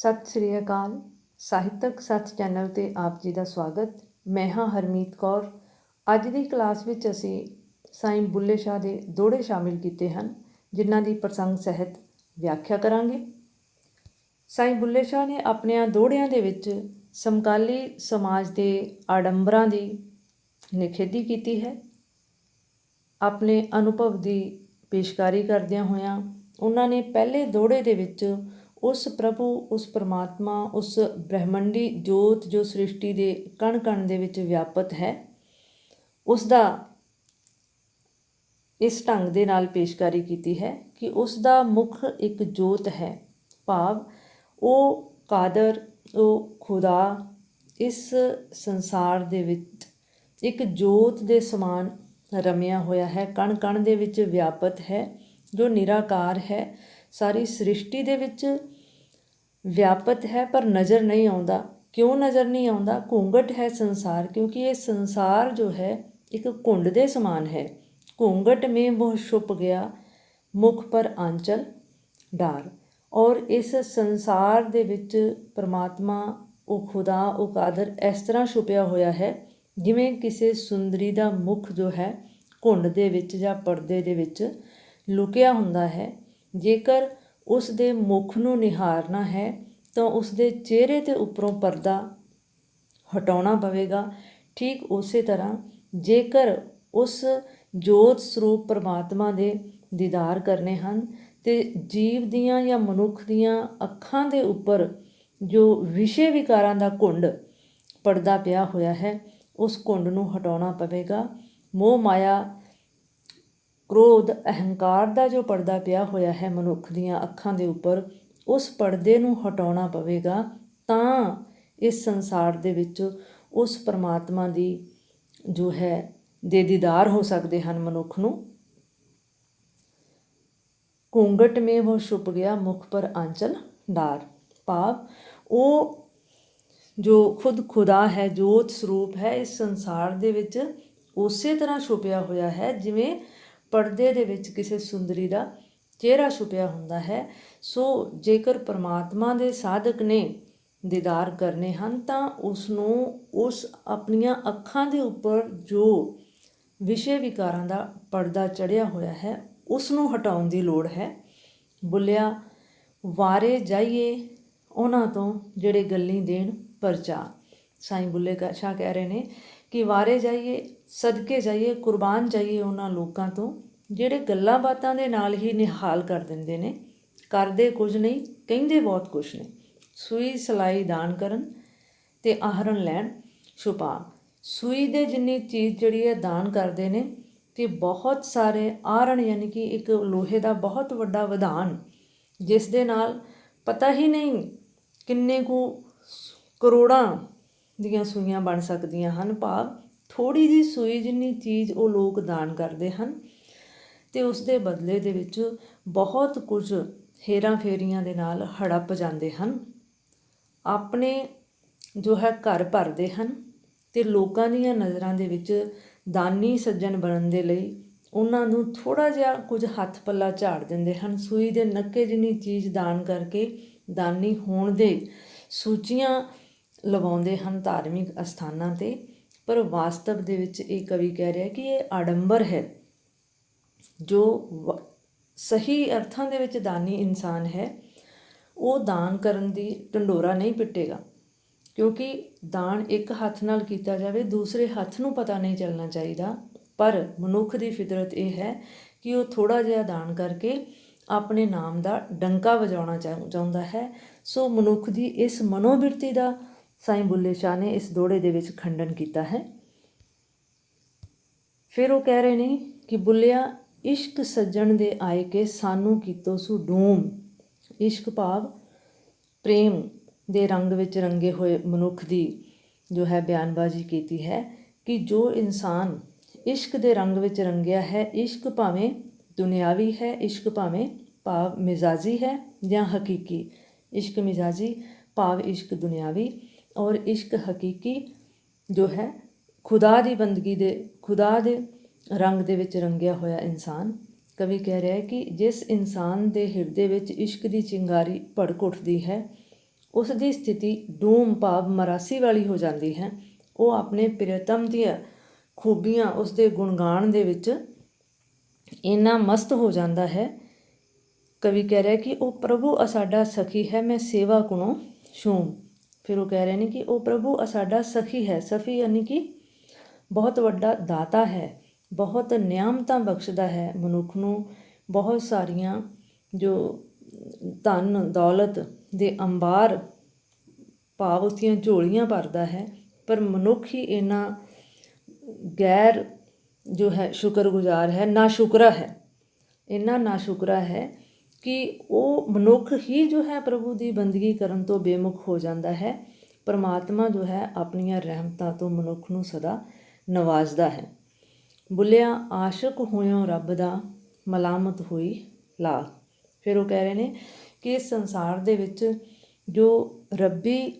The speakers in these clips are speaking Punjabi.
ਸਤਿ ਸ੍ਰੀ ਅਕਾਲ। ਸਾਹਿਤਕ ਸੱਚ ਚੈਨਲ ਤੇ ਆਪ ਜੀ ਦਾ ਸਵਾਗਤ। ਮੈਂ ਹਾਂ ਹਰਮੀਤ ਕੌਰ। ਅੱਜ ਦੀ ਕਲਾਸ ਵਿੱਚ ਅਸੀਂ ਸਾਈਂ ਬੁੱਲੇ ਸ਼ਾਹ ਦੇ ਦੋੜੇ ਸ਼ਾਮਿਲ ਕੀਤੇ ਹਨ, ਜਿਨ੍ਹਾਂ ਦੀ ਪ੍ਰਸੰਗ ਸਹਿਤ ਵਿਆਖਿਆ ਕਰਾਂਗੇ। ਸਾਈਂ ਬੁੱਲੇ ਸ਼ਾਹ ਨੇ ਆਪਣਿਆਂ ਦੋੜਿਆਂ ਦੇ ਵਿੱਚ ਸਮਕਾਲੀ ਸਮਾਜ ਦੇ ਆਡੰਬਰਾਂ ਦੀ ਨਿਖੇਧੀ ਕੀਤੀ ਹੈ। ਆਪਣੇ ਅਨੁਭਵ ਦੀ ਪੇਸ਼ਕਾਰੀ ਕਰਦਿਆਂ ਹੋਇਆਂ ਉਹਨਾਂ ਨੇ ਪਹਿਲੇ ਦੋੜੇ ਦੇ ਵਿੱਚ ਉਸ ਪ੍ਰਭੂ, ਉਸ ਪਰਮਾਤਮਾ, ਉਸ ਬ੍ਰਹਿਮੰਡੀ ਜੋਤ ਜੋ ਸ੍ਰਿਸ਼ਟੀ ਦੇ ਕਣ ਕਣ ਦੇ ਵਿੱਚ ਵਿਆਪਤ ਹੈ, ਉਸ ਦਾ ਇਸ ਢੰਗ ਦੇ ਨਾਲ ਪੇਸ਼ਕਾਰੀ ਕੀਤੀ ਹੈ ਕਿ ਉਸ ਦਾ ਮੁੱਖ ਇੱਕ ਜੋਤ ਹੈ, ਭਾਵ ਉਹ ਕਾਦਰ, ਉਹ ਖੁਦਾ, ਇਸ ਸੰਸਾਰ ਦੇ ਵਿੱਚ ਇੱਕ ਜੋਤ ਦੇ ਸਮਾਨ ਰਮਿਆ ਹੋਇਆ ਹੈ ਕਣ ਕਣ ਦੇ ਵਿੱਚ ਵਿਆਪਤ ਹੈ, ਜੋ ਨਿਰਾਕਾਰ ਹੈ, ਸਾਰੀ ਸ੍ਰਿਸ਼ਟੀ ਦੇ ਵਿੱਚ ਵਿਆਪਤ ਹੈ ਪਰ ਨਜ਼ਰ ਨਹੀਂ ਆਉਂਦਾ। ਕਿਉਂ ਨਜ਼ਰ ਨਹੀਂ ਆਉਂਦਾ? ਘੂੰਗਟ ਹੈ ਸੰਸਾਰ, ਕਿਉਂਕਿ ਇਹ ਸੰਸਾਰ ਜੋ ਹੈ, ਇੱਕ ਘੁੰਡ ਦੇ ਸਮਾਨ ਹੈ। ਘੂੰਗਟ ਮੇ ਬਹੁ ਛੁਪ ਗਿਆ, ਮੁਖ ਪਰ ਆਂਚਲ ਡਾਰ। ਔਰ ਇਸ ਸੰਸਾਰ ਦੇ ਵਿੱਚ ਪ੍ਰਮਾਤਮਾ, ਉਹ ਖੁਦਾ, ਉਹ ਕਾਦਰ, ਇਸ ਤਰ੍ਹਾਂ ਛੁਪਿਆ ਹੋਇਆ ਹੈ, ਜਿਵੇਂ ਕਿਸੇ ਸੁੰਦਰੀ ਦਾ ਮੁਖ ਜੋ ਹੈ, ਘੁੰਡ ਦੇ ਵਿੱਚ ਜਾਂ ਪਰਦੇ ਦੇ ਵਿੱਚ ਲੁਕਿਆ ਹੁੰਦਾ ਹੈ। ਜੇਕਰ ਉਸ ਦੇ ਮੁੱਖ ਨੂੰ ਨਿਹਾਰਨਾ ਹੈ ਤਾਂ ਉਸ ਦੇ ਚਿਹਰੇ ਦੇ ਉੱਪਰੋਂ ਪਰਦਾ ਹਟਾਉਣਾ ਪਵੇਗਾ। ਠੀਕ ਉਸੇ ਤਰ੍ਹਾਂ ਜੇਕਰ ਉਸ ਜੋਤ ਸਰੂਪ ਪਰਮਾਤਮਾ ਦੇ ਦੀਦਾਰ ਕਰਨੇ ਹਨ, ਤੇ ਜੀਵ ਦੀਆਂ ਜਾਂ ਮਨੁੱਖ ਦੀਆਂ ਅੱਖਾਂ ਦੇ ਉੱਪਰ ਜੋ ਵਿਸ਼ੇ ਵਿਕਾਰਾਂ ਦਾ ਘੁੰਡ ਪਰਦਾ ਪਿਆ ਹੋਇਆ ਹੈ, ਉਸ ਘੁੰਡ ਨੂੰ ਹਟਾਉਣਾ ਪਵੇਗਾ। ਮੋਹ ਮਾਇਆ ਕ੍ਰੋਧ, ਅਹੰਕਾਰ ਦਾ ਜੋ ਪਰਦਾ ਪਿਆ ਹੋਇਆ ਹੈ ਮਨੁੱਖ ਦੀਆਂ ਅੱਖਾਂ ਦੇ ਉੱਪਰ, ਉਸ ਪਰਦੇ ਨੂੰ ਹਟਾਉਣਾ ਪਵੇਗਾ, ਤਾਂ ਇਸ ਸੰਸਾਰ ਦੇ ਵਿੱਚ ਉਸ ਪਰਮਾਤਮਾ ਦੀ ਜੋ ਹੈ, ਦੇ ਦੀਦਾਰ ਹੋ ਸਕਦੇ ਹਨ ਮਨੁੱਖ ਨੂੰ। ਕੁੰਗਟ ਮੇ ਉਹ ਛੁਪ ਗਿਆ ਮੁਖ ਪਰ ਆਂਚਲ ਡਾਰ। ਭਾਵ, ਉਹ ਜੋ ਖੁਦ ਖੁਦਾ ਹੈ ਜੋਤ ਸਰੂਪ ਹੈ, ਇਸ ਸੰਸਾਰ ਦੇ ਵਿੱਚ ਉਸੇ ਤਰ੍ਹਾਂ ਛੁਪਿਆ ਹੋਇਆ ਹੈ, ਜਿਵੇਂ ਪਰਦੇ ਦੇ ਵਿੱਚ ਕਿਸੇ ਸੁੰਦਰੀ ਦਾ ਚਿਹਰਾ ਛੁਪਿਆ ਹੁੰਦਾ ਹੈ, ਸੋ ਜੇਕਰ ਪਰਮਾਤਮਾ ਦੇ ਸਾਧਕ ਨੇ ਦੀਦਾਰ ਕਰਨੇ ਹਨ, ਤਾਂ ਉਸ ਨੂੰ ਉਸ ਆਪਣੀਆਂ ਅੱਖਾਂ ਦੇ ਉੱਪਰ ਜੋ ਵਿਸ਼ੇ ਵਿਕਾਰਾਂ ਦਾ ਪਰਦਾ ਚੜਿਆ ਹੋਇਆ ਹੈ ਉਸ ਨੂੰ ਹਟਾਉਣ ਦੀ ਲੋੜ ਹੈ। ਬੁੱਲਿਆ, ਵਾਰੇ ਜਾਈਏ ਉਹਨਾਂ ਤੋਂ ਜਿਹੜੇ ਗੱਲੀ ਦੇਣ ਪਰਚਾ। ਸਾਈਂ ਬੁੱਲੇ ਕਾ, ਸ਼ਾਹ ਕਹਿ ਰਹੇ ਨੇ ਕਿ ਵਾਰੇ ਜਾਈਏ, ਸਦਕੇ ਜਾਈਏ, ਕੁਰਬਾਨ ਜਾਈਏ ਉਹਨਾਂ ਲੋਕਾਂ ਤੋਂ, ਜਿਹੜੇ ਗੱਲਾਂ ਬਾਤਾਂ ਦੇ ਨਾਲ ਹੀ ਨਿਹਾਲ ਕਰ ਦਿੰਦੇ ਨੇ, ਕਰਦੇ ਕੁਝ ਨਹੀਂ, ਕਹਿੰਦੇ ਬਹੁਤ ਕੁਝ ਨੇ। ਸੂਈ ਸਲਾਈ ਦਾਨ ਕਰਨ ਤੇ ਆਹਰਨ ਲੈਣ, ਛੁਪਾ। ਸੂਈ ਦੇ ਜਿੰਨੀ ਚੀਜ਼ ਜਿਹੜੀ ਹੈ ਦਾਨ ਕਰਦੇ ਨੇ, ਤੇ ਬਹੁਤ ਸਾਰੇ ਆਹਰਨ ਯਾਨੀ ਕਿ ਇੱਕ ਲੋਹੇ ਦਾ ਬਹੁਤ ਵੱਡਾ ਵਿਧਾਨ, ਜਿਸ ਦੇ ਨਾਲ ਪਤਾ ਹੀ ਨਹੀਂ ਕਿੰਨੇ ਕੁ ਕਰੋੜਾਂ ਦੀਆਂ ਸੂਈਆਂ ਬਣ ਸਕਦੀਆਂ ਹਨ। ਭਾਵ ਥੋੜੀ ਜੀ ਸੂਈ ਜਿੰਨੀ ਚੀਜ਼ ਉਹ ਲੋਕ ਦਾਨ ਕਰਦੇ ਹਨ ਤੇ ਉਸ ਦੇ ਬਦਲੇ ਦੇ ਵਿੱਚ ਬਹੁਤ ਕੁਝ ਹੇਰਾ ਫੇਰੀਆਂ ਦੇ ਨਾਲ ਹੜੱਪ ਜਾਂਦੇ ਹਨ। ਆਪਣੇ ਜੋ ਹੈ ਘਰ ਭਰਦੇ ਹਨ ਤੇ ਲੋਕਾਂ ਦੀਆਂ ਨਜ਼ਰਾਂ ਦੇ ਵਿੱਚ ਦਾਨੀ ਸੱਜਣ ਬਣਨ ਦੇ ਲਈ ਉਹਨਾਂ ਨੂੰ ਥੋੜਾ ਜਿਹਾ ਕੁਝ ਹੱਥ ਪੱਲਾ ਝਾੜ ਦਿੰਦੇ ਹਨ। ਸੂਈ ਦੇ ਨੱਕੇ ਜਿੰਨੀ ਚੀਜ਼ ਦਾਨ ਕਰਕੇ ਦਾਨੀ ਹੋਣ ਦੇ ਸੂਚੀਆਂ ਲਵਾਉਂਦੇ ਹਨ ਧਾਰਮਿਕ ਅਸਥਾਨਾਂ ਤੇ, ਪਰ ਵਾਸਤਵ ਦੇ ਵਿੱਚ ਇਹ ਕਵੀ ਕਹਿ ਰਿਹਾ ਕਿ ਇਹ ਆਡੰਬਰ ਹੈ, ਜੋ ਸਹੀ ਅਰਥਾਂ ਦੇ ਵਿੱਚ ਦਾਨੀ ਇਨਸਾਨ ਹੈ, ਉਹ ਦਾਨ ਕਰਨ ਦੀ ਢੰਡੋਰਾ ਨਹੀਂ ਪਿੱਟੇਗਾ, ਕਿਉਂਕਿ ਦਾਨ ਇੱਕ ਹੱਥ ਨਾਲ ਕੀਤਾ ਜਾਵੇ, ਦੂਸਰੇ ਹੱਥ ਨੂੰ ਪਤਾ ਨਹੀਂ ਚੱਲਣਾ ਚਾਹੀਦਾ, ਪਰ ਮਨੁੱਖ ਦੀ ਫਿਤਰਤ ਇਹ ਹੈ ਕਿ ਉਹ ਥੋੜਾ ਜਿਹਾ ਦਾਨ ਕਰਕੇ ਆਪਣੇ ਨਾਮ ਦਾ ਡੰਕਾ ਵਜਾਉਣਾ ਚਾਹੁੰਦਾ ਹੈ, ਸੋ ਮਨੁੱਖ ਦੀ ਇਸ ਮਨੋਬਿਰਤੀ ਦਾ ਸਾਈਂ ਬੁੱਲੇ ਸ਼ਾਹ ਨੇ ਇਸ ਦੋੜੇ ਦੇ ਵਿੱਚ ਖੰਡਨ ਕੀਤਾ ਹੈ। ਫਿਰ ਉਹ ਕਹਿ ਰਹੇ ਨੇ ਕਿ ਬੁੱਲਿਆ, ਇਸ਼ਕ ਸੱਜਣ ਦੇ ਆਏ ਕੇ ਸਾਨੂੰ ਕੀਤੋ ਸੁ ਡੂਮ। ਇਸ਼ਕ ਭਾਵ ਪ੍ਰੇਮ ਦੇ ਰੰਗ ਵਿੱਚ ਰੰਗੇ ਹੋਏ ਮਨੁੱਖ ਦੀ ਜੋ ਹੈ ਬਿਆਨਬਾਜ਼ੀ ਕੀਤੀ ਹੈ ਕਿ ਜੋ ਇਨਸਾਨ ਇਸ਼ਕ ਦੇ ਰੰਗ ਵਿੱਚ ਰੰਗਿਆ ਹੈ, ਇਸ਼ਕ ਭਾਵੇਂ ਦੁਨਿਆਵੀ ਹੈ, ਇਸ਼ਕ ਭਾਵੇਂ ਭਾਵ ਮਿਜ਼ਾਜੀ ਹੈ ਜਾਂ ਹਕੀਕੀ। ਇਸ਼ਕ ਮਿਜ਼ਾਜੀ, ਭਾਵ ਇਸ਼ਕ ਦੁਨਿਆਵੀ। ਔਰ ਇਸ਼ਕ ਹਕੀਕੀ ਜੋ ਹੈ, ਖੁਦਾ ਦੀ ਬੰਦਗੀ ਦੇ, ਖੁਦਾ ਦੇ ਰੰਗ ਦੇ ਵਿੱਚ ਰੰਗਿਆ ਹੋਇਆ ਇਨਸਾਨ ਕਵੀ ਕਹਿ ਰਿਹਾ ਹੈ ਕਿ ਜਿਸ ਇਨਸਾਨ ਦੇ ਹਿਰਦੇ ਵਿੱਚ ਇਸ਼ਕ ਦੀ ਚਿੰਗਾਰੀ ਭੜਕ ਉੱਠਦੀ ਹੈ ਉਸ ਦੀ ਸਥਿਤੀ ਡੂਮ ਭਾਵ ਮਰਾਸੀ ਵਾਲੀ ਹੋ ਜਾਂਦੀ ਹੈ। ਉਹ ਆਪਣੇ ਪ੍ਰਿਯਤਮ ਦੀਆਂ ਖੂਬੀਆਂ ਉਸ ਦੇ ਗੁਣਗਾਨ ਦੇ ਵਿੱਚ ਇੰਨਾ ਮਸਤ ਹੋ ਜਾਂਦਾ ਹੈ। ਕਵੀ ਕਹਿ ਰਿਹਾ ਕਿ ਉਹ ਪ੍ਰਭੂ ਅਸਾਡਾ ਸਖੀ ਹੈ, ਮੈਂ ਸੇਵਾ ਕੁਣੋ ਸ਼ੂਮ ਫਿਰ ਉਹ ਕਹਿ ਰਹੇ ਨੇ ਕਿ ਉਹ ਪ੍ਰਭੂ ਸਾਡਾ ਸਖੀ ਹੈ। ਸਫੀ ਯਾਨੀ ਕਿ ਬਹੁਤ ਵੱਡਾ ਦਾਤਾ ਹੈ। ਬਹੁਤ ਨਿਆਮਤਾਂ ਬਖਸ਼ਦਾ ਹੈ ਮਨੁੱਖ ਨੂੰ। ਬਹੁਤ ਸਾਰੀਆਂ ਜੋ ਧਨ, ਦੌਲਤ ਦੇ ਅੰਬਾਰ, ਭਾਵ ਉਸਦੀਆਂ ਝੋਲੀਆਂ ਭਰਦਾ ਹੈ, ਪਰ ਮਨੁੱਖ ਹੀ ਇਹਨਾਂ ਗੈਰ ਜੋ ਹੈ ਸ਼ੁਕਰਗੁਜ਼ਾਰ ਹੈ ਨਾ ਸ਼ੁਕਰਾ ਹੈ। ਇੰਨਾ ਨਾ ਸ਼ੁਕਰਾ ਹੈ ਕਿ ਉਹ ਮਨੁੱਖ ਹੀ ਜੋ ਹੈ ਪ੍ਰਭੂ ਦੀ ਬੰਦਗੀ ਕਰਨ ਤੋਂ ਬੇਮੁਖ ਹੋ ਜਾਂਦਾ ਹੈ। ਪਰਮਾਤਮਾ ਜੋ ਹੈ ਆਪਣੀਆਂ ਰਹਿਮਤਾਂ ਤੋਂ ਮਨੁੱਖ ਨੂੰ ਸਦਾ ਨਵਾਜ਼ਦਾ ਹੈ। ਬੁੱਲਿਆ ਆਸ਼ਿਕ ਹੋਇਓ ਰੱਬ ਦਾ, ਮਲਾਮਤ ਹੋਈ ਲਾ। ਫਿਰ ਉਹ ਕਹਿ ਰਹੇ ਨੇ ਕਿ ਇਸ ਸੰਸਾਰ ਦੇ ਵਿੱਚ ਜੋ ਰੱਬੀ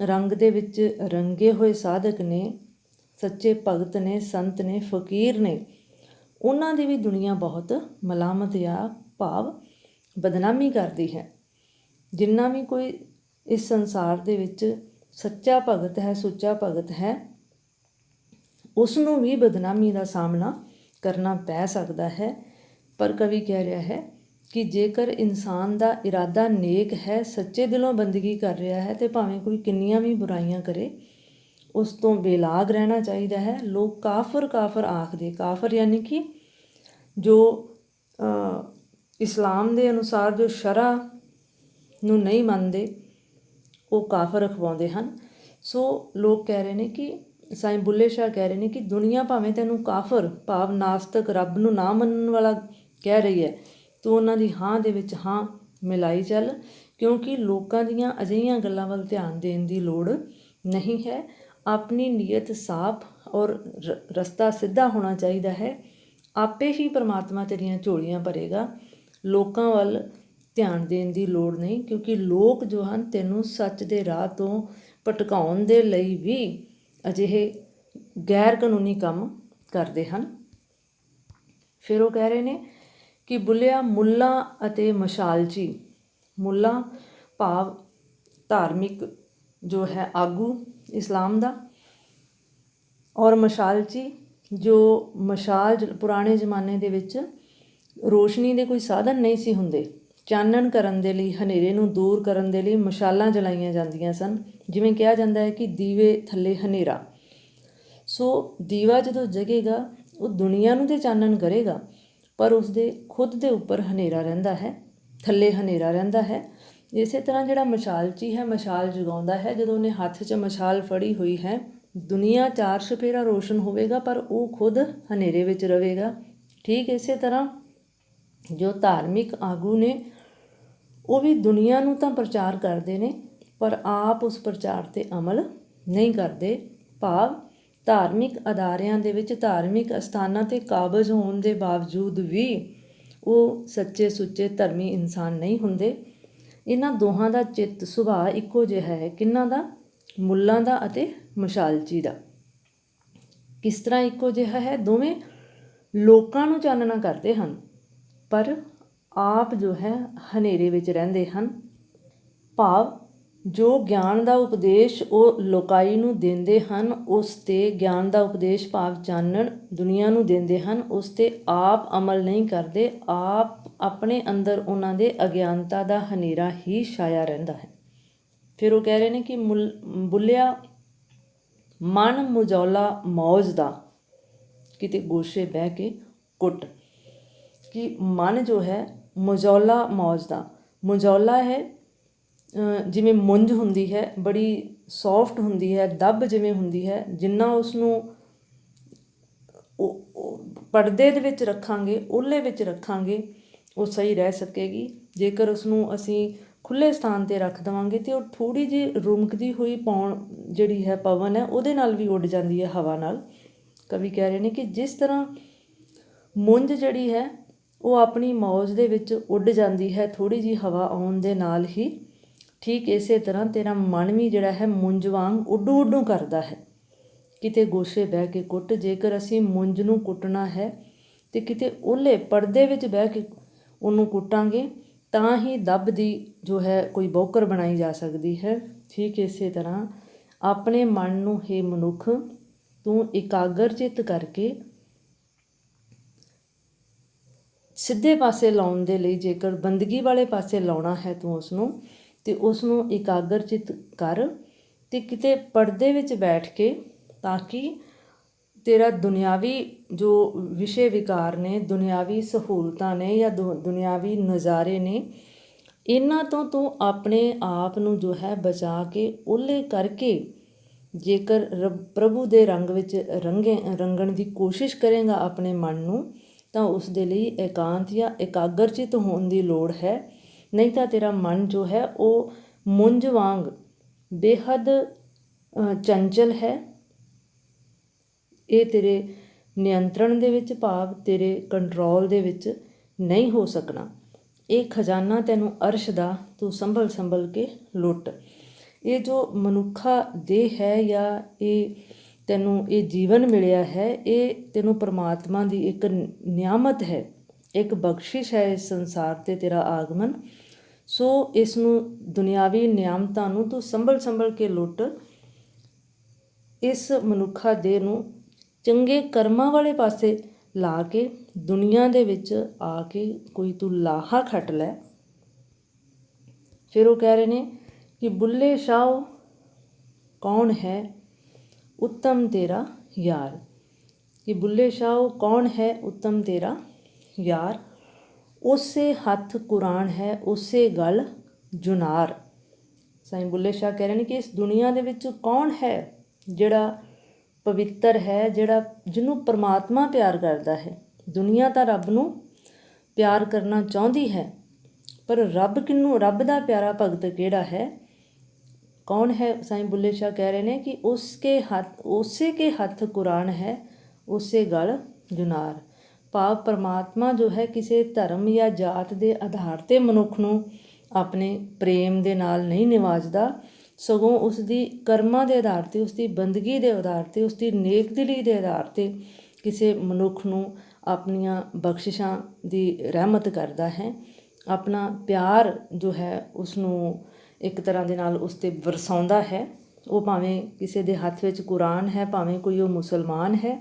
ਰੰਗ ਦੇ ਵਿੱਚ ਰੰਗੇ ਹੋਏ ਸਾਧਕ ਨੇ, ਸੱਚੇ ਭਗਤ ਨੇ, ਸੰਤ ਨੇ, ਫਕੀਰ ਨੇ, ਉਹਨਾਂ ਦੀ ਵੀ ਦੁਨੀਆ ਬਹੁਤ ਮਲਾਮਤ ਜਾਂ ਭਾਵ ਬਦਨਾਮੀ ਕਰਦੀ ਹੈ। ਜਿੰਨਾ ਵੀ ਕੋਈ ਇਸ ਸੰਸਾਰ ਦੇ ਵਿੱਚ ਸੱਚਾ ਭਗਤ ਹੈ, ਸੁੱਚਾ ਭਗਤ ਹੈ ਉਸ ਨੂੰ ਵੀ ਬਦਨਾਮੀ ਦਾ ਸਾਹਮਣਾ ਕਰਨਾ ਪੈ ਸਕਦਾ ਹੈ। ਪਰ ਕਵੀ ਕਹਿ ਰਿਹਾ ਹੈ ਕਿ ਜੇਕਰ ਇਨਸਾਨ ਦਾ ਇਰਾਦਾ ਨੇਕ ਹੈ, ਸੱਚੇ ਦਿਲੋਂ ਬੰਦਗੀ ਕਰ ਰਿਹਾ ਹੈ ਤੇ ਭਾਵੇਂ ਕੋਈ ਕਿੰਨੀਆਂ ਵੀ ਬੁਰਾਈਆਂ ਕਰੇ, ਉਸ ਤੋਂ ਬੇਲਾਗ ਰਹਿਣਾ ਚਾਹੀਦਾ ਹੈ। ਲੋਕ ਕਾਫਰ ਕਾਫਰ ਆਖਦੇ, ਕਾਫਰ ਯਾਨੀ ਕਿ ਜੋ ਇਸਲਾਮ ਦੇ ਅਨੁਸਾਰ ਜੋ ਸ਼ਰਾ ਨੂੰ ਨਹੀਂ ਮੰਨਦੇ, ਉਹ ਕਾਫਰ ਅਖਵਾਉਂਦੇ ਹਨ। ਸੋ ਲੋਕ ਕਹਿ ਰਹੇ ਨੇ ਕਿ, ਸਾਈਂ ਬੁੱਲੇ ਸ਼ਾਹ ਕਹਿ ਰਹੇ ਨੇ ਕਿ ਦੁਨੀਆ ਭਾਵੇਂ ਤੈਨੂੰ ਕਾਫਰ, ਭਾਵ ਨਾਸਤਕ ਰੱਬ ਨੂੰ ਨਾ ਮੰਨਣ ਵਾਲਾ ਕਹਿ ਰਹੀ ਹੈ, ਤੂੰ ਉਹਨਾਂ ਦੀ ਹਾਂ ਦੇ ਵਿੱਚ ਹਾਂ ਮਿਲਾਈ ਚੱਲ, ਕਿਉਂਕਿ ਲੋਕਾਂ ਦੀਆਂ ਅਜਿਹੀਆਂ ਗੱਲਾਂ ਵੱਲ ਧਿਆਨ ਦੇਣ ਦੀ ਲੋੜ ਨਹੀਂ ਹੈ। ਆਪਣੀ ਨੀਅਤ ਸਾਫ਼ ਔਰ ਰਸਤਾ ਸਿੱਧਾ ਹੋਣਾ ਚਾਹੀਦਾ ਹੈ। ਆਪੇ ਹੀ ਪਰਮਾਤਮਾ ਤੇਰੀਆਂ ਝੋਲੀਆਂ ਭਰੇਗਾ। ਲੋਕਾਂ ਵੱਲ ਧਿਆਨ ਦੇਣ ਦੀ ਲੋੜ ਨਹੀਂ, ਕਿਉਂਕਿ ਲੋਕ ਜੋ ਹਨ ਤੈਨੂੰ ਸੱਚ ਦੇ ਰਾਹ ਤੋਂ ਭਟਕਾਉਣ ਦੇ ਲਈ ਵੀ ਅਜਿਹੇ ਗੈਰ ਕਾਨੂੰਨੀ ਕੰਮ ਕਰਦੇ ਹਨ। ਫਿਰ ਉਹ ਕਹਿ ਰਹੇ ਨੇ ਕਿ ਬੁੱਲਿਆ ਮੁੱਲਾ ਅਤੇ ਮਸ਼ਾਲਚੀ, ਮੁੱਲਾ ਭਾਵ ਧਾਰਮਿਕ ਜੋ ਹੈ ਆਗੂ ਇਸਲਾਮ ਦਾ, ਔਰ ਮਸ਼ਾਲਚੀ ਜੋ ਮਸ਼ਾਲ ਪੁਰਾਣੇ ਜ਼ਮਾਨੇ ਦੇ ਵਿੱਚ ਰੋਸ਼ਨੀ ਦੇ ਕੋਈ ਸਾਧਨ ਨਹੀਂ ਸੀ ਹੁੰਦੇ। ਚਾਨਣ ਕਰਨ ਦੇ ਲਈ, ਹਨੇਰੇ ਨੂੰ ਦੂਰ ਕਰਨ ਦੇ ਲਈ ਮਸ਼ਾਲਾਂ ਜਲਾਈਆਂ ਜਾਂਦੀਆਂ ਸਨ। ਜਿਵੇਂ ਕਿਹਾ ਜਾਂਦਾ ਹੈ ਕਿ ਦੀਵੇ ਥੱਲੇ ਹਨੇਰਾ। ਸੋ ਦੀਵਾ ਜਦੋਂ ਜਗੇਗਾ, ਉਹ ਦੁਨੀਆ ਨੂੰ ਤੇ ਚਾਨਣ ਕਰੇਗਾ, ਪਰ ਉਸ ਦੇ ਖੁਦ ਦੇ ਉੱਪਰ ਹਨੇਰਾ ਰਹਿੰਦਾ ਹੈ, ਥੱਲੇ ਹਨੇਰਾ ਰਹਿੰਦਾ ਹੈ। ਇਸੇ ਤਰ੍ਹਾਂ ਜਿਹੜਾ ਮਸ਼ਾਲਚੀ ਹੈ, ਮਸ਼ਾਲ ਜਗਾਉਂਦਾ ਹੈ, ਜਦੋਂ ਉਹਨੇ ਹੱਥ 'ਚ ਮਸ਼ਾਲ ਫੜੀ ਹੋਈ ਹੈ, ਦੁਨੀਆ ਚਾਰ ਸਪੇਰਾ ਰੋਸ਼ਨ ਹੋਵੇਗਾ, ਪਰ ਉਹ ਖੁਦ ਹਨੇਰੇ ਵਿੱਚ ਰਹੇਗਾ। ਠੀਕ ਇਸੇ ਤਰ੍ਹਾਂ ਜੋ ਧਾਰਮਿਕ ਆਗੂ ਨੇ, ਉਹ ਵੀ ਦੁਨੀਆ ਨੂੰ ਤਾਂ ਪ੍ਰਚਾਰ ਕਰਦੇ ਨੇ, ਪਰ ਆਪ ਉਸ ਪ੍ਰਚਾਰ ਤੇ ਅਮਲ ਨਹੀਂ ਕਰਦੇ। ਭਾਵ, ਧਾਰਮਿਕ ਅਦਾਰਿਆਂ ਦੇ ਵਿੱਚ ਧਾਰਮਿਕ ਅਸਥਾਨਾਂ ਤੇ ਕਾਬਜ਼ ਹੋਣ ਦੇ ਬਾਵਜੂਦ ਵੀ ਉਹ ਸੱਚੇ ਸੁੱਚੇ ਧਰਮੀ ਇਨਸਾਨ ਨਹੀਂ ਹੁੰਦੇ। ਇਹਨਾਂ ਦੋਹਾਂ ਦਾ ਚਿੱਤ ਸੁਭਾਅ ਇੱਕੋ ਜਿਹਾ ਹੈ, ਕਿੰਨਾ ਦਾ? ਮੁੱਲਾਂ ਦਾ ਅਤੇ ਮਸ਼ਾਲਚੀ ਦਾ। ਕਿਸ ਤਰ੍ਹਾਂ ਇੱਕੋ ਜਿਹਾ ਹੈ? ਦੋਵੇਂ ਲੋਕਾਂ ਨੂੰ ਚਾਨਣਾ ਕਰਦੇ ਹਨ। ਪਰ ਆਪ ਜੋ ਹੈ, ਹਨੇਰੇ ਵਿੱਚ ਰਹਿੰਦੇ ਹਨ। ਭਾਵ, ਜੋ ਗਿਆਨ ਦਾ ਉਪਦੇਸ਼ ਉਹ ਲੋਕਾਈ ਨੂੰ ਦਿੰਦੇ ਹਨ, ਉਸ ਤੇ ਗਿਆਨ ਦਾ ਉਪਦੇਸ਼ ਭਾਵ ਚਾਨਣ ਦੁਨੀਆ ਨੂੰ ਦਿੰਦੇ ਹਨ, ਉਸ ਤੇ ਆਪ ਅਮਲ ਨਹੀਂ ਕਰਦੇ। ਆਪ ਆਪਣੇ ਅੰਦਰ ਉਹਨਾਂ ਦੇ ਅਗਿਆਨਤਾ ਦਾ ਹਨੇਰਾ ਹੀ ਛਾਇਆ ਰਹਿੰਦਾ ਹੈ। ਫਿਰ ਉਹ ਕਹਿ ਰਹੇ ਨੇ ਕਿ ਬੁੱਲਿਆ ਮਨ ਮੁਜੌਲਾ ਮੌਜ ਦਾ। ਕਿਤੇ ਗੋਸ਼ੇ ਬਹਿ ਕੇ ਕੁੱਟ। ਕਿ ਮਨ ਜੋ ਹੈ, ਮਜੌਲਾ ਮੌਜ ਦਾ। ਮਜੌਲਾ ਹੈ ਜਿਵੇਂ ਮੁੰਜ ਹੁੰਦੀ ਹੈ, ਬੜੀ ਸੌਫਟ ਹੁੰਦੀ ਹੈ, ਦੱਬ ਜਿਵੇਂ ਹੁੰਦੀ ਹੈ, ਜਿੰਨਾ ਉਸ ਨੂੰ ਪਰਦੇ ਦੇ ਵਿੱਚ ਰੱਖਾਂਗੇ ਓਲੇ ਵਿੱਚ ਰੱਖਾਂਗੇ, ਉਹ ਸਹੀ ਰਹਿ ਸਕੇਗੀ। ਜੇਕਰ ਉਸ ਨੂੰ ਅਸੀਂ ਖੁੱਲੇ ਸਥਾਨ ਤੇ ਰੱਖ ਦਵਾਂਗੇ, ਤੇ ਉਹ ਥੋੜੀ ਜਿਹੀ ਰੁਮਕਦੀ ਹੋਈ ਪੌਣ ਜਿਹੜੀ ਹੈ ਪਵਨ ਹੈ, ਉਹਦੇ ਨਾਲ ਵੀ ਉੱਡ ਜਾਂਦੀ ਹੈ ਹਵਾ ਨਾਲ। ਕਵੀ ਕਹਿ ਰਹੇ ਨੇ ਕਿ ਜਿਸ ਤਰ੍ਹਾਂ ਮੁੰਜ ਜਿਹੜੀ ਹੈ ਉਹ ਆਪਣੀ ਮੌਜ ਦੇ ਵਿੱਚ ਉੱਡ ਜਾਂਦੀ ਹੈ, ਥੋੜ੍ਹੀ ਜਿਹੀ ਹਵਾ ਆਉਣ ਦੇ ਨਾਲ ਹੀ। ਠੀਕ ਇਸੇ ਤਰ੍ਹਾਂ ਤੇਰਾ ਮਨ ਵੀ ਜਿਹੜਾ ਹੈ ਮੁੰਜ ਵਾਂਗ ਉੱਡੂ ਉੱਡੂ ਕਰਦਾ ਹੈ। ਕਿਤੇ ਗੋਸ਼ੇ ਬਹਿ ਕੇ ਕੁੱਟ, ਜੇਕਰ ਅਸੀਂ ਮੁੰਜ ਨੂੰ ਕੁੱਟਣਾ ਹੈ ਤੇ ਕਿਤੇ ਓਲੇ ਪਰਦੇ ਵਿੱਚ ਬਹਿ ਕੇ ਉਹਨੂੰ ਕੁੱਟਾਂਗੇ, ਤਾਂ ਹੀ ਦੱਬ ਦੀ ਜੋ ਹੈ ਕੋਈ ਬੌਕਰ ਬਣਾਈ ਜਾ ਸਕਦੀ ਹੈ। ਠੀਕ ਇਸੇ ਤਰ੍ਹਾਂ ਆਪਣੇ ਮਨ ਨੂੰ ਹੀ ਮਨੁੱਖ, ਤੂੰ ਇਕਾਗਰ ਚਿੱਤ ਕਰਕੇ ਸਿੱਧੇ ਪਾਸੇ ਲਾਉਣ ਦੇ ਲਈ ਜੇਕਰ ਬੰਦਗੀ ਵਾਲੇ ਪਾਸੇ ਲਾਉਣਾ ਹੈ ਤੂੰ ਉਸ ਨੂੰ ਤੇ ਉਸ ਨੂੰ ਇਕਾਗਰ ਕਰ ਤੇ ਕਿਤੇ ਪਰਦੇ ਵਿੱਚ ਬੈਠ ਕੇ ਤਾਂ ਕਿ ਤੇਰਾ ਦੁਨਿਆਵੀ ਜੋ ਵਿਸ਼ੇ ਵਿਕਾਰ ਨੇ, ਦੁਨਿਆਵੀ ਸਹੂਲਤਾਂ ਨੇ ਜਾਂ ਦੁ- ਦੁਨਿਆਵੀ ਨਜ਼ਾਰੇ ਨੇ, ਇਹਨਾਂ ਤੋਂ ਤੂੰ ਆਪਣੇ ਆਪ ਨੂੰ ਜੋ ਹੈ ਬਚਾ ਕੇ ਓਲੇ ਕਰਕੇ ਜੇਕਰ ਰੱਬ- ਪ੍ਰਭੂ ਦੇ ਰੰਗ ਵਿੱਚ ਰੰਗੇ, ਰੰਗਣ ਦੀ ਕੋਸ਼ਿਸ਼ ਕਰੇਗਾ ਆਪਣੇ ਮਨ ਨੂੰ ਤਾਂ ਉਸ ਦੇ ਲਈ ਇਕਾਂਤ ਜਾਂ ਇਕਾਗਰਚਿਤ ਹੋਣ ਦੀ ਲੋੜ ਹੈ। ਨਹੀਂ ਤਾਂ ਤੇਰਾ ਮਨ ਜੋ ਹੈ, ਉਹ ਮੁੰਜ ਵਾਂਗ ਬੇਹੱਦ ਚੰਚਲ ਹੈ। ਇਹ ਤੇਰੇ ਨਿਯੰਤਰਣ ਦੇ ਵਿੱਚ ਭਾਵ ਤੇਰੇ ਕੰਟਰੋਲ ਦੇ ਵਿੱਚ ਨਹੀਂ ਹੋ ਸਕਣਾ। ਇਹ ਖਜ਼ਾਨਾ ਤੈਨੂੰ ਅਰਸ਼ ਦਾ, ਤੂੰ ਸੰਭਲ ਸੰਭਲ ਕੇ ਲੁੱਟ। ਇਹ ਜੋ ਮਨੁੱਖਾ ਦੇਹ ਹੈ ਜਾਂ ਇਹ ਤੈਨੂੰ ਇਹ ਜੀਵਨ ਮਿਲਿਆ ਹੈ, ਇਹ ਤੈਨੂੰ ਪਰਮਾਤਮਾ ਦੀ ਇੱਕ ਨਿਆਮਤ ਹੈ, ਇੱਕ ਬਖਸ਼ਿਸ਼ ਹੈ ਇਸ ਸੰਸਾਰ ਤੇ ਤੇਰਾ ਆਗਮਨ। ਸੋ ਇਸ ਨੂੰ ਦੁਨਿਆਵੀ ਨਿਆਮਤਾਂ ਨੂੰ ਤੂੰ ਸੰਭਲ ਸੰਭਲ ਕੇ ਲੁੱਟ। ਇਸ ਮਨੁੱਖਾ ਦੇ ਨੂੰ ਚੰਗੇ ਕਰਮਾਂ ਵਾਲੇ ਪਾਸੇ ਲਾ ਕੇ, ਦੁਨੀਆ ਦੇ ਵਿੱਚ ਆ ਕੇ ਕੋਈ ਤੂੰ ਲਾਹਾ ਖੱਟ ਲੈ। ਫਿਰ ਉਹ ਕਹਿ ਰਹੇ ਨੇ ਕਿ ਬੁੱਲੇ ਸ਼ਾਹ, ਕੌਣ ਹੈ? ਉੱਤਮ ਤੇਰਾ ਯਾਰ। ਕਿ ਬੁੱਲੇ ਸ਼ਾਹ ਉਹ ਕੌਣ ਹੈ ਉੱਤਮ ਤੇਰਾ ਯਾਰ? ਉਸੇ ਹੱਥ ਕੁਰਾਨ ਹੈ, ਉਸੇ ਗੱਲ ਜੁਨਾਰ। ਸਾਈਂ ਬੁੱਲੇ ਸ਼ਾਹ ਕਹਿ ਰਹੇ ਨੇ ਕਿ ਇਸ ਦੁਨੀਆ ਦੇ ਵਿੱਚ ਕੌਣ ਹੈ ਜਿਹੜਾ ਪਵਿੱਤਰ ਹੈ, ਜਿਹੜਾ ਜਿਹਨੂੰ ਪਰਮਾਤਮਾ ਪਿਆਰ ਕਰਦਾ ਹੈ? ਦੁਨੀਆ ਤਾਂ ਰੱਬ ਨੂੰ ਪਿਆਰ ਕਰਨਾ ਚਾਹੁੰਦੀ ਹੈ, ਪਰ ਰੱਬ ਕਿਨੂੰ ਰੱਬ ਦਾ ਪਿਆਰਾ ਭਗਤ ਕਿਹੜਾ ਹੈ? ਕੌਣ ਹੈ ਸਾਈਂ ਬੁੱਲੇ ਸ਼ਾਹ ਕਹਿ ਰਹੇ ਨੇ ਕਿ ਉਸਕੇ ਹੱਥ ਉਸੇ ਕੇ ਹੱਥ ਕੁਰਾਨ ਹੈ ਉਸੇ ਗਲ ਜੁਨਾਰ ਭਾਵ ਪਰਮਾਤਮਾ ਜੋ ਹੈ ਕਿਸੇ ਧਰਮ ਜਾਂ ਜਾਤ ਦੇ ਆਧਾਰ ਤੇ ਮਨੁੱਖ ਨੂੰ ਆਪਣੇ ਪ੍ਰੇਮ ਦੇ ਨਾਲ ਨਹੀਂ ਨਿਵਾਜਦਾ ਸਗੋਂ ਉਸ ਦੀ ਕਰਮਾਂ ਦੇ ਆਧਾਰ ਤੇ ਉਸ ਦੀ ਬੰਦਗੀ ਦੇ ਆਧਾਰ ਤੇ ਉਸ ਦੀ ਨੇਕਦਿਲੀ ਦੇ ਆਧਾਰ ਤੇ ਕਿਸੇ ਮਨੁੱਖ ਨੂੰ ਆਪਣੀਆਂ ਬਖਸ਼ਿਸ਼ਾਂ ਦੀ ਰਹਿਮਤ ਕਰਦਾ ਹੈ ਆਪਣਾ ਪਿਆਰ ਜੋ ਹੈ ਉਸ ਨੂੰ ਇੱਕ ਤਰ੍ਹਾਂ ਦੇ ਨਾਲ ਉਸ ਤੇ ਵਰਸਾਉਂਦਾ ਹੈ। ਉਹ ਭਾਵੇਂ ਕਿਸੇ ਦੇ ਹੱਥ ਵਿੱਚ ਕੁਰਾਨ ਹੈ, ਭਾਵੇਂ ਕੋਈ ਉਹ ਮੁਸਲਮਾਨ ਹੈ,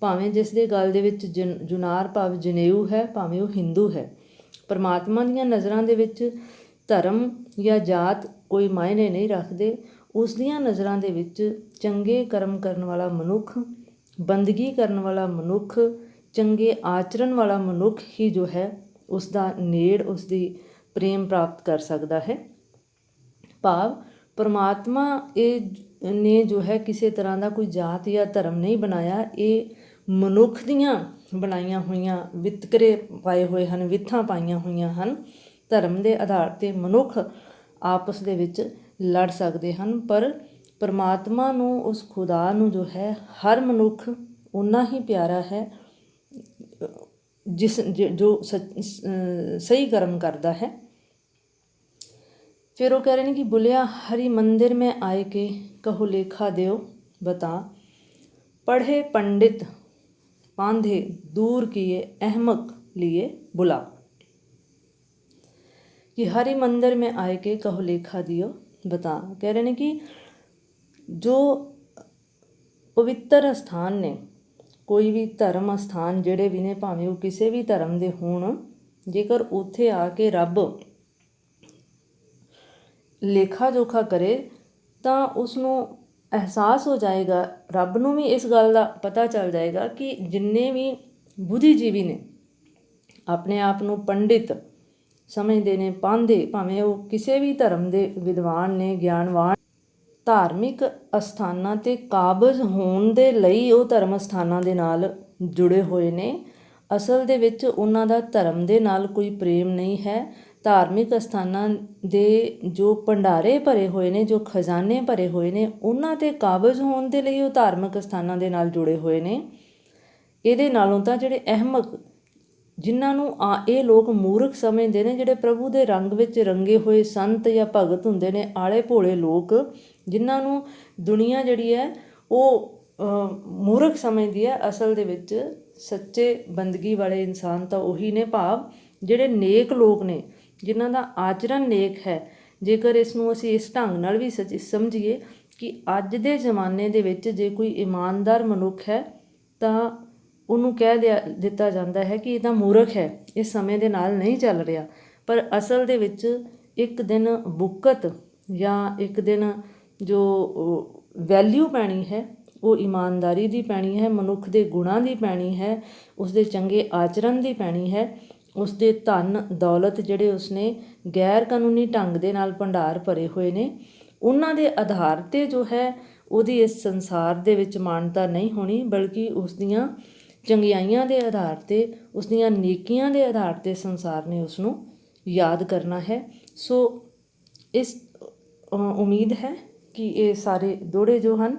ਭਾਵੇਂ ਜਿਸ ਦੇ ਗਲ ਦੇ ਵਿੱਚ ਜੁਨਾਰ ਭਾਵ ਜਨੇਊ ਹੈ, ਭਾਵੇਂ ਉਹ ਹਿੰਦੂ ਹੈ। ਪਰਮਾਤਮਾ ਦੀਆਂ ਨਜ਼ਰਾਂ ਦੇ ਵਿੱਚ ਧਰਮ ਜਾਂ ਜਾਤ ਕੋਈ ਮਾਇਨੇ ਨਹੀਂ ਰੱਖਦੇ। ਉਸ ਦੀਆਂ ਨਜ਼ਰਾਂ ਦੇ ਵਿੱਚ ਚੰਗੇ ਕਰਮ ਕਰਨ ਵਾਲਾ ਮਨੁੱਖ, ਬੰਦਗੀ ਕਰਨ ਵਾਲਾ ਮਨੁੱਖ, ਚੰਗੇ ਆਚਰਣ ਵਾਲਾ ਮਨੁੱਖ ਹੀ ਜੋ ਹੈ, ਉਸ ਦਾ ਨੇੜ ਉਸ ਦੀ ਪ੍ਰੇਮ ਪ੍ਰਾਪਤ ਕਰ ਸਕਦਾ ਹੈ। ਭਾਵ ਪਰਮਾਤਮਾ ਇਹ ਨੇ ਜੋ ਹੈ ਕਿਸੇ ਤਰ੍ਹਾਂ ਦਾ ਕੋਈ ਜਾਤ ਜਾਂ ਧਰਮ ਨਹੀਂ ਬਣਾਇਆ, ਇਹ ਮਨੁੱਖ ਦੀਆਂ ਬਣਾਈਆਂ ਹੋਈਆਂ ਵਿਤਕਰੇ ਪਾਏ ਹੋਏ ਹਨ, ਵਿਥਾਂ ਪਾਈਆਂ ਹੋਈਆਂ ਹਨ, ਧਰਮ ਦੇ ਆਧਾਰ ਤੇ ਮਨੁੱਖ ਆਪਸ ਦੇ ਵਿੱਚ ਲੜ ਸਕਦੇ ਹਨ, ਪਰ ਪਰਮਾਤਮਾ ਨੂੰ, ਉਸ ਖੁਦਾ ਨੂੰ ਜੋ ਹੈ, ਹਰ ਮਨੁੱਖ ਉਨਾ ਹੀ ਪਿਆਰਾ ਹੈ, ਜਿਸ, ਜੋ ਸੱਚ- ਸਹੀ ਕਰਮ ਕਰਦਾ ਹੈ। फिर वो कह रहे हैं कि बुलिया हरि मंदिर में आए के कहो लेखा देव बता पढ़े पंडित पांधे दूर किए अहमक लिए बुला कि हरि मंदिर में आए के कहो लेखा दियो बता कह रहे हैं कि जो ਪਵਿੱਤਰ ਅਸਥਾਨ ਨੇ ਕੋਈ ਵੀ ਧਰਮ ਅਸਥਾਨ ਜਿਹੜੇ ਵੀ ਨੇ ਭਾਵੇਂ ਉਹ ਕਿਸੇ ਵੀ ਧਰਮ ਦੇ ਹੋਣ ਜੇਕਰ ਉੱਥੇ ਆ ਕੇ ਰੱਬ ਲੇਖਾ ਜੋਖਾ ਕਰੇ ਤਾਂ ਉਸਨੂੰ ਅਹਿਸਾਸ ਹੋ ਜਾਏਗਾ, ਰੱਬ ਨੂੰ ਵੀ ਇਸ ਗੱਲ ਦਾ ਪਤਾ ਚੱਲ ਜਾਏਗਾ ਕਿ ਜਿੰਨੇ ਵੀ ਬੁੱਧੀਜੀਵੀ ਨੇ, ਆਪਣੇ ਆਪ ਨੂੰ ਪੰਡਿਤ ਸਮਝਦੇ ਨੇ ਪਾਂਦੇ ਭਾਵੇਂ ਉਹ ਕਿਸੇ ਵੀ ਧਰਮ ਦੇ ਵਿਦਵਾਨ ਨੇ, ਗਿਆਨਵਾਨ, ਧਾਰਮਿਕ ਅਸਥਾਨਾਂ ਤੇ ਕਾਬਜ਼ ਹੋਣ ਦੇ ਲਈ ਉਹ ਧਰਮ ਅਸਥਾਨਾਂ ਦੇ ਨਾਲ ਜੁੜੇ ਹੋਏ ਨੇ। ਅਸਲ ਦੇ ਵਿੱਚ ਉਹਨਾਂ ਦਾ ਧਰਮ ਦੇ ਨਾਲ ਕੋਈ ਪ੍ਰੇਮ ਨਹੀਂ ਹੈ। ਧਾਰਮਿਕ ਅਸਥਾਨਾਂ ਦੇ ਜੋ ਭੰਡਾਰੇ ਭਰੇ ਹੋਏ ਨੇ, ਜੋ ਖਜ਼ਾਨੇ ਭਰੇ ਹੋਏ ਨੇ, ਉਹਨਾਂ ਤੇ ਕਾਬਜ਼ ਹੋਣ ਦੇ ਲਈ ਉਹ ਧਾਰਮਿਕ ਅਸਥਾਨਾਂ ਦੇ ਨਾਲ ਜੁੜੇ ਹੋਏ ਨੇ। ਇਹਦੇ ਨਾਲੋਂ ਤਾਂ ਜਿਹੜੇ ਅਹਿਮਕ, ਜਿਨ੍ਹਾਂ ਨੂੰ ਆ, ਇਹ ਲੋਕ ਮੂਰਖ ਸਮਝਦੇ ਨੇ, ਜਿਹੜੇ ਪ੍ਰਭੂ ਦੇ ਰੰਗ ਵਿੱਚ ਰੰਗੇ ਹੋਏ ਸੰਤ ਜਾਂ ਭਗਤ ਹੁੰਦੇ ਨੇ, ਆਲੇ ਭੋਲੇ ਲੋਕ, ਜਿਨ੍ਹਾਂ ਨੂੰ ਦੁਨੀਆ ਜਿਹੜੀ ਹੈ, ਉਹ ਮੂਰਖ ਸਮਝਦੀ ਹੈ, ਅਸਲ ਦੇ ਵਿੱਚ ਸੱਚੇ ਬੰਦਗੀ ਵਾਲੇ ਇਨਸਾਨ ਤਾਂ ਉਹੀ ਨੇ ਭਾਵ, ਜਿਹੜੇ ਨੇਕ ਲੋਕ ਨੇ ਜਿਨ੍ਹਾਂ ਦਾ ਆਚਰਣ ਨੇਕ ਹੈ। ਜੇਕਰ ਇਸ ਨੂੰ ਅਸੀਂ ਇਸ ਢੰਗ ਨਾਲ ਵੀ ਸੱਚ- ਸਮਝੀਏ ਕਿ ਅੱਜ ਦੇ ਜ਼ਮਾਨੇ ਦੇ ਵਿੱਚ ਜੇ ਕੋਈ ਇਮਾਨਦਾਰ ਮਨੁੱਖ ਹੈ, ਤਾਂ ਉਹਨੂੰ ਕਹਿ ਦਿਆ, ਦਿੱਤਾ ਜਾਂਦਾ ਹੈ ਕਿ ਇਹ ਤਾਂ ਮੂਰਖ ਹੈ ਇਹ ਸਮੇਂ ਦੇ ਨਾਲ ਨਹੀਂ ਚੱਲ ਰਿਹਾ। ਪਰ ਅਸਲ ਦੇ ਵਿੱਚ ਇੱਕ ਦਿਨ ਬੁੱਕਤ ਜਾਂ ਇੱਕ ਦਿਨ ਜੋ ਵੈਲਿਊ ਪੈਣੀ ਹੈ, ਉਹ ਇਮਾਨਦਾਰੀ ਦੀ ਪੈਣੀ ਹੈ, ਮਨੁੱਖ ਦੇ ਗੁਣਾਂ ਦੀ ਪੈਣੀ ਹੈ ਉਸ ਦੇ ਚੰਗੇ ਆਚਰਣ ਦੀ ਪੈਣੀ ਹੈ ਉਸਦੇ ਧਨ, ਦੌਲਤ ਜਿਹੜੇ ਉਸਨੇ ਗੈਰ ਕਾਨੂੰਨੀ ਢੰਗ ਦੇ ਨਾਲ ਭੰਡਾਰ ਭਰੇ ਹੋਏ ਨੇ, ਉਹਨਾਂ ਦੇ ਆਧਾਰ ਤੇ ਜੋ ਹੈ, ਉਹਦੀ ਇਸ ਸੰਸਾਰ ਦੇ ਵਿੱਚ ਮਾਨਤਾ ਨਹੀਂ ਹੋਣੀ, ਬਲਕਿ ਉਸ ਦੀਆਂ ਚੰਗਿਆਈਆਂ ਦੇ ਆਧਾਰ ਤੇ ਉਸ ਦੀਆਂ ਨੇਕੀਆਂ ਦੇ ਆਧਾਰ ਤੇ ਸੰਸਾਰ ਨੇ ਉਸ ਨੂੰ ਯਾਦ ਕਰਨਾ ਹੈ। ਸੋ ਇਸ ਉਮੀਦ ਹੈ ਕਿ ਇਹ ਸਾਰੇ ਦੋੜੇ ਜੋ ਹਨ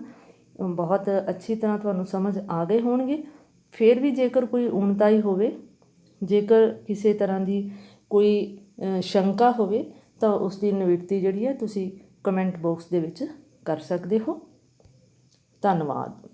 ਬਹੁਤ ਅੱਛੀ ਤਰ੍ਹਾਂ ਤੁਹਾਨੂੰ ਸਮਝ ਆ ਗਏ ਹੋਣਗੇ। ਫਿਰ ਵੀ ਜੇਕਰ ਕੋਈ ਉਣਤਾਈ ਹੋਵੇ ਜੇਕਰ ਕਿਸੇ ਤਰ੍ਹਾਂ ਦੀ ਕੋਈ ਸ਼ੰਕਾ ਹੋਵੇ, ਤਾਂ ਉਸ ਦੀ ਨਿਵਿੜਤੀ ਜਿਹੜੀ ਹੈ ਤੁਸੀਂ ਕਮੈਂਟ ਬਾਕਸ ਦੇ ਵਿੱਚ ਕਰ ਸਕਦੇ ਹੋ। ਧੰਨਵਾਦ।